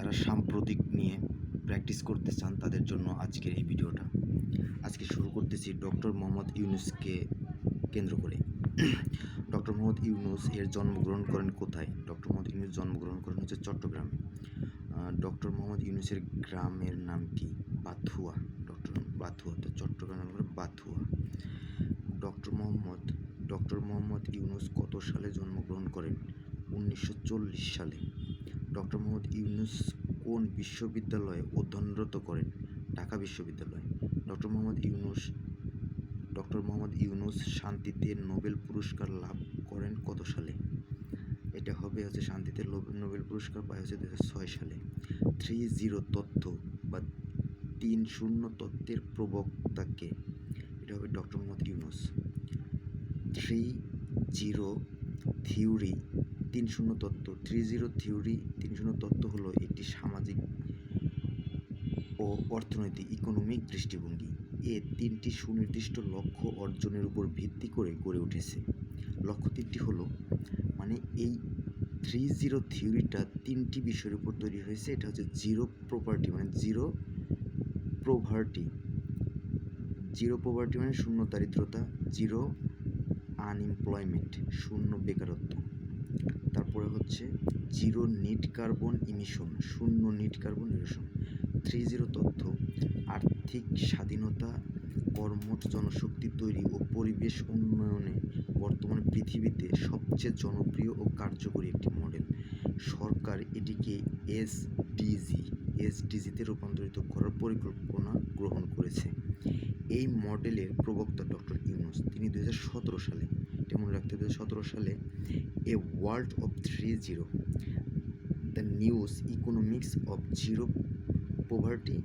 যারা সাম্প্রতিক নিয়ে প্র্যাকটিস করতে চান তাদের জন্য আজকের এই ভিডিওটা। আজকে শুরু করতেছি ডক্টর মোহাম্মদ ইউনুসকে কেন্দ্র করে। ডক্টর মোহাম্মদ ইউনুস এর জন্মগ্রহণ করেন কোথায়? ডক্টর মোহাম্মদ ইউনুস জন্মগ্রহণ করেন হচ্ছে চট্টগ্রামে। ডক্টর মোহাম্মদ ইউনুসের গ্রামের নাম কি? বাথুয়া। ডক্টর বাথুয়া, তো চট্টগ্রামের নাম বাথুয়া। ডক্টর মোহাম্মদ ডক্টর মোহাম্মদ ইউনুস কত সালে জন্মগ্রহণ করেন? উনিশশো চল্লিশ সালে। ডক্টর মোহাম্মদ ইউনুস কোন বিশ্ববিদ্যালয়ে অধ্যয়নরত করেন? ঢাকা বিশ্ববিদ্যালয়। ডক্টর মোহাম্মদ ইউনুস, ডক্টর মোহাম্মদ ইউনুস শান্তিতে নোবেল পুরস্কার লাভ করেন কত সালে? এটা হবে হচ্ছে শান্তিতে নোবেল পুরস্কার পায় হচ্ছে দু ছয় সালে। থ্রি জিরো তথ্য বা তিন শূন্য তত্ত্বের প্রবক্তাকে এটা হবে doctor Mohammad Yunus. Three zero theory তিন শূন্য তত্ত্ব থ্রি জিরো থিওরি তিন শূন্য তত্ত্ব হলো একটি সামাজিক ও অর্থনৈতিক ইকোনমিক দৃষ্টিভঙ্গি। এ তিনটি সুনির্দিষ্ট লক্ষ্য অর্জনের উপর ভিত্তি করে গড়ে উঠেছে। লক্ষ্য তিনটি হলো মানে এই থ্রি জিরো থিওরিটা তিনটি বিষয়ের উপর তৈরি হয়েছে, এটা হচ্ছে জিরো প্রপার্টি মানে জিরো প্রভার্টি। জিরো প্রভার্টি মানে শূন্য দারিদ্রতা, জিরো আনএমপ্লয়মেন্ট, শূন্য বেকারত্ব। তারপরে হচ্ছে জিরো নিট কার্বন ইমিশন, শূন্য net carbon emission, three zero তথ্য, আর্থিক স্বাধীনতা, কর্মঠ জনশক্তি তৈরি ও পরিবেশ উন্নয়নে বর্তমানে পৃথিবীতে সবচেয়ে জনপ্রিয় ও কার্যকরী একটি মডেল। সরকার এটিকে এসডিজি এসডিজিতে রূপান্তরিত করার পরিকল্পনা গ্রহণ করেছে। এই মডেলের প্রবক্তা ডক্টর ইউনুস, তিনি দু হাজার সতেরো সালে, এটা মনে রাখতে দু সালে a world of three zero, the news economics of zero poverty,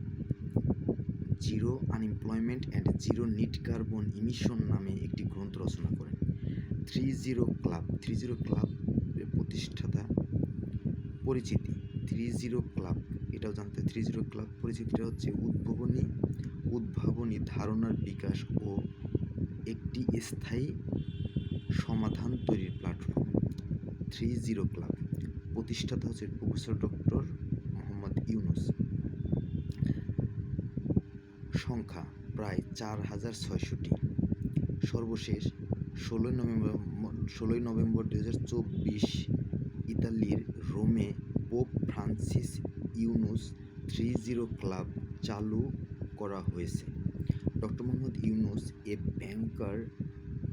zero unemployment and zero net carbon emission নামে একটি গ্রন্থ রচনা করেন। Three zero club, three zero club প্রতিষ্ঠাতা পরিচিতি, থ্রি জিরো ক্লাব, এটাও জানতে থ্রি জিরো ক্লাব পরিচিতিটা হচ্ছে উদ্ভাবনী উদ্ভাবনী ধারণার বিকাশ ও একটি স্থায়ী সমাধান তৈরির প্ল্যাটফর্ম থ্রি জিরো ক্লাব প্রতিষ্ঠাতা হচ্ছে প্রফেসর ডক্টর মোহাম্মদ ইউনুস। সংখ্যা প্রায় চার হাজার ছয়শোটি। সর্বশেষ ষোলোই নভেম্বর ষোলোই নভেম্বর দু হাজার চব্বিশ ইতালির রোমে pope Francis Yunus three zero club চালু করা হয়েছে। Doctor Mohammad Yunus a banker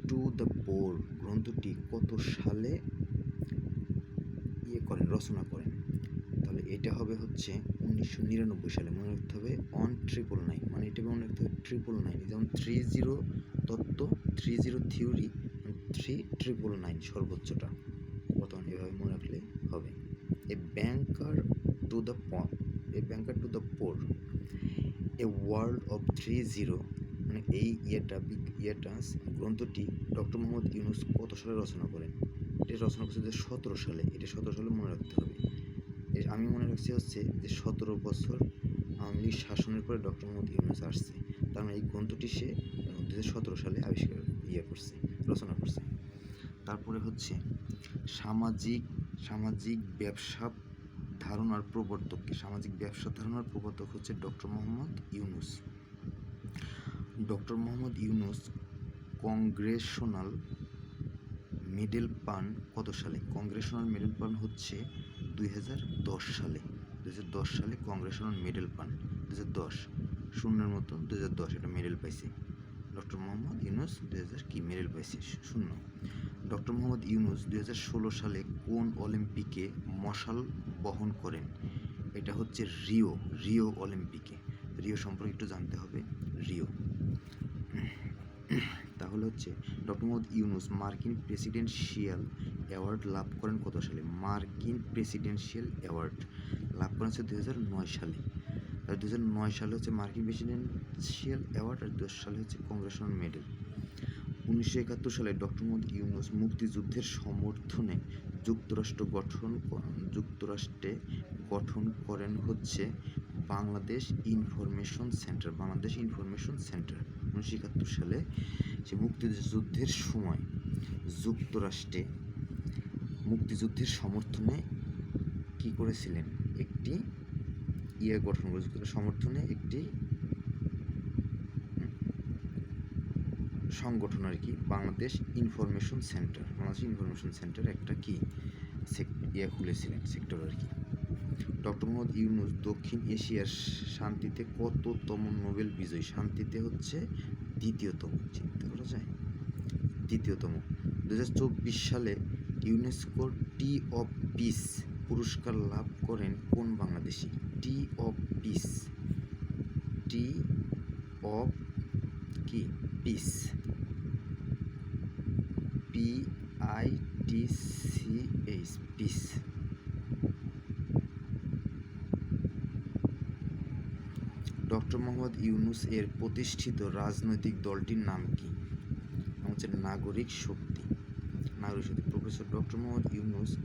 to the poor গ্রন্থটি কত সালে ইয়ে করেন, রচনা করেন? তাহলে এটা হবে হচ্ছে উনিশশো নিরানব্বই সালে। মনে রাখতে হবে অন ট্রিপল নাইন মানে এটা মনে রাখতে হবে ট্রিপল নাইন যেমন থ্রি জিরো তত্ত্ব three zero theory three triple nine সর্বোচ্চটা। বর্তমানে এভাবে মনে রাখলে হবে। এ banker to the poor, a banker to the poor. A world of three zero মানে এই ইয়েটা ইয়েটা, গ্রন্থটি ডক্টর মোহাম্মদ ইউনুস কত সালে রচনা করেন? এটা রচনা করছে যে সতেরো সালে, এটা সতেরো সালে মনে রাখতে হবে। আমি মনে রাখছি হচ্ছে যে সতেরো বছর আওয়ামী লীগ শাসনের পরে ডক্টর মোহাম্মদ ইউনুস আসছে। তার মানে এই গ্রন্থটি সে দু সতেরো সালে আবিষ্কার ইয়ে করছে, রচনা করছে। তারপরে হচ্ছে সামাজিক সামাজিক ব্যবসা ধারণার প্রবর্তককে সামাজিক ব্যবসা ধারণার প্রবর্তক হচ্ছে doctor Mohammad Yunus. Doctor Mohammad Yunus congressional medal পান কত সালে? কংগ্রেশনাল মেডেল পান হচ্ছে দুই হাজার দশ সালে। দু দশ সালে কংগ্রেশনাল মেডেল পান। দু শূন্যের মতো দু হাজার দশ এটা মেডেল পাইছে। ডক্টর মোহাম্মদ ইউনুস দু হাজার কি মেডেল পাইছে? শূন্য। ডক্টর মোহাম্মদ ইউনুস দু ষোলো সালে কোন অলিম্পিকে মশাল বহন করেন। এটা হচ্ছে রিও রিও অলিম্পিকে। রিও সম্পর্কে একটু জানতে হবে, রিও। তাহলে হচ্ছে ডক্টর মোহাম্মদ ইউনুস মার্কিন প্রেসিডেন্সিয়াল অ্যাওয়ার্ড লাভ করেন কত সালে? মার্কিন প্রেসিডেন্সিয়াল অ্যাওয়ার্ড লাভ করেন হচ্ছে দু হাজার নয় সালে। আর দু হাজার নয় সালে হচ্ছে মার্কিন প্রেসিডেন্সিয়াল অ্যাওয়ার্ড আর দু সালে হচ্ছে কংগ্রেশনাল মেডেল। উনিশশো একাত্তর সালে ডক্টর মোহাম্মদ ইউনুস মুক্তিযুদ্ধের সমর্থনে যুক্তরাষ্ট্র গঠন যুক্তরাষ্ট্রে গঠন করেন হচ্ছে Bangladesh information centre, Bangladesh information centre. উনিশশো একাত্তর সালে সে মুক্তিযুদ্ধের সময় যুক্তরাষ্ট্রে মুক্তিযুদ্ধের সমর্থনে কি করেছিলেন? একটি ইয়ে গঠন করেছে সমর্থনে একটি হুম, সংগঠন আর কি, Bangladesh information centre Bangladesh information centre একটা কি ইয়ে খুলেছিলেন সেক্টর আর কি। ডক্টর মোহাম্মদ ইউনুস দক্ষিণ এশিয়ার শান্তিতে কততম নোবেল বিজয়ী? শান্তিতে হচ্ছে দ্বিতীয়তম, চিন্তা করা যায়? দ্বিতীয়তম। দু হাজার চব্বিশ সালে ইউনেস্কোর টি অফ পিস পুরস্কার লাভ করেন কোন Bangladeshi? T of peace T of কি? Peace P I T C H peace doctor Mohammad Yunus এর প্রতিষ্ঠিত রাজনৈতিক দলটির নাম কি? হচ্ছে নাগরিক শক্তি। নাগরিক শক্তি। প্রফেসর ডক্টর মোহাম্মদ ইউনুস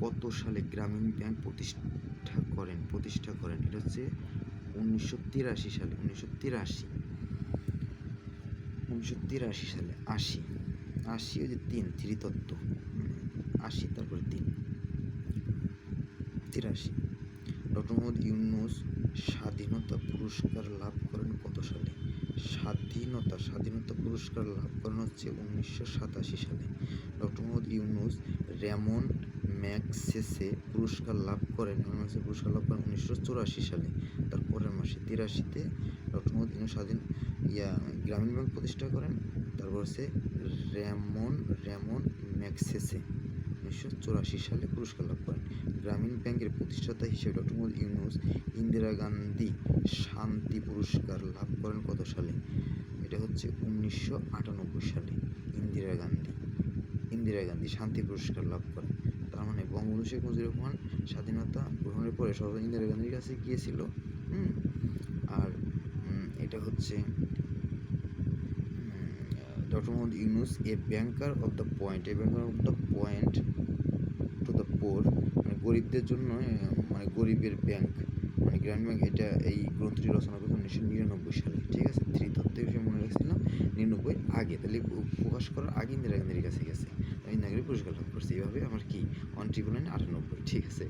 কত সালে গ্রামীণ ব্যাংক প্রতিষ্ঠা করেন? প্রতিষ্ঠা করেন। এটা হচ্ছে উনিশশো তিরাশি সালে। উনিশশো তিরাশি। উনিশশো তিরাশি সালে আশি আশি ওই যে তিন থ্রি তত্ত্ব আশি, তারপরে তিন। তিরাশি। ডক্টর মোহাম্মদ ইউনুস স্বাধীনতা পুরস্কার লাভ করেন কত সালে? স্বাধীনতা স্বাধীনতা পুরস্কার লাভ করেন হচ্ছে উনিশশো সাতাশি সালে। Doctor Mohammad Yunus Ramon Magsaysay পুরস্কার লাভ করেন র্যামন পুরস্কার লাভ করেন উনিশশো চুরাশি সালে। তার পরের মাসে তিরাশিতে ডক্টর মোহাম্মদ ইউনুস স্বাধীন, ইয়া, গ্রামীণ ব্যাংক প্রতিষ্ঠা করেন। তারপর হচ্ছে র্যামন র্যামন ম্যাগসেসে উনিশশো চুরাশি সালে পুরস্কার লাভ করেন। গ্রামীণ ব্যাংকের প্রতিষ্ঠাতা হিসেবে ডক্টর মোহাম্মদ ইউনুস ইন্দিরা গান্ধী শান্তি পুরস্কার লাভ করেন কত সালে? এটা হচ্ছে উনিশশো আটানব্বই সালে। ইন্দিরা গান্ধী ইন্দিরা গান্ধী শান্তি পুরস্কার লাভ করেন। তার মানে বঙ্গবন্ধু শেখ মুজিবুর রহমান স্বাধীনতা গ্রহণের পরে সর্বদা ইন্দিরা গান্ধীর কাছে গিয়েছিল আর এটা হচ্ছে doctor Mohammad Yunus a banker of the point a banker of the point to the poor মানে গরিবদের জন্য মানে গরিবের ব্যাংক গ্রামীণ ব্যাংক এটা এই গ্রন্থটি রচনা করেছে উনিশশো নিরানব্বই সালে। ঠিক আছে? থ্রি তত্ত্বের বিষয়ে মনে রাখছিলাম, নিরানব্বই আগে। তাহলে প্রকাশ করার আগে ইন্দিরা গান্ধীর কাছে গেছে। ইন্দিরা গান্ধী পুরস্কার লাভ করছে। এইভাবে আমার কি? ওয়ান ট্রিপল নাইন আটানব্বই, ঠিক আছে?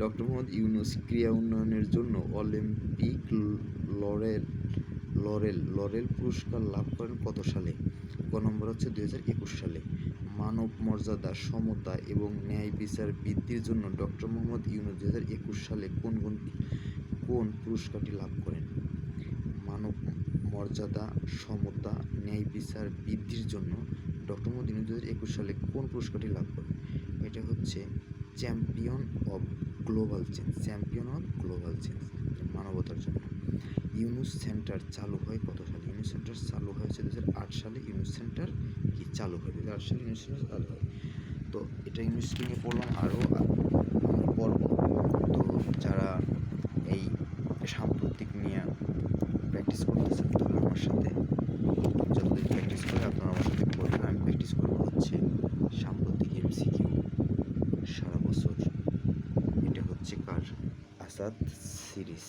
ডক্টর মোহাম্মদ ইউনুস ক্রীড়া উন্নয়নের জন্য অলিম্পিক লরেল লরেল লরেল পুরস্কার লাভ করেন কত সালে? ক নম্বর হচ্ছে দুই হাজার একুশ সালে। মানব মর্যাদা, সমতা এবং ন্যায় বিচার বৃদ্ধির জন্য ডক্টর মোহাম্মদ ইউনুস দুই হাজার একুশ সালে কোন কোন কোন পুরস্কারটি লাভ করেন। মানব মর্যাদা, সমতা, ন্যায় বিচার বৃদ্ধির জন্য ডক্টর ইউনুস দু একুশ সালে কোন পুরস্কারটি লাভ করেন? এটা হচ্ছে champion of global change, champion of global change, মানবতার জন্য। ইউনুস সেন্টার চালু হয় কত সালে? ইউনুস সেন্টার চালু হয়েছে দু হাজার আট সালে। ইউনুস সেন্টার কি? চালু হয় দু হাজার আট সালে ইউনুস সেন্টার চালু হয়। তো এটা ইউনুসকে নিয়ে পড়লাম আরও পর্ব। তো যারা এই সাম্প্রতিক নিয়ে প্র্যাকটিস করতেছেন তাহলে আমার সাথে যতদিন প্র্যাকটিস করে, আপনারা আমার সাথে করবেন আমি প্র্যাকটিস করব হচ্ছে সাম্প্রতিক এমসিকিউ সারা বছর। এটা হচ্ছে কার? আসাদ সিরিজ।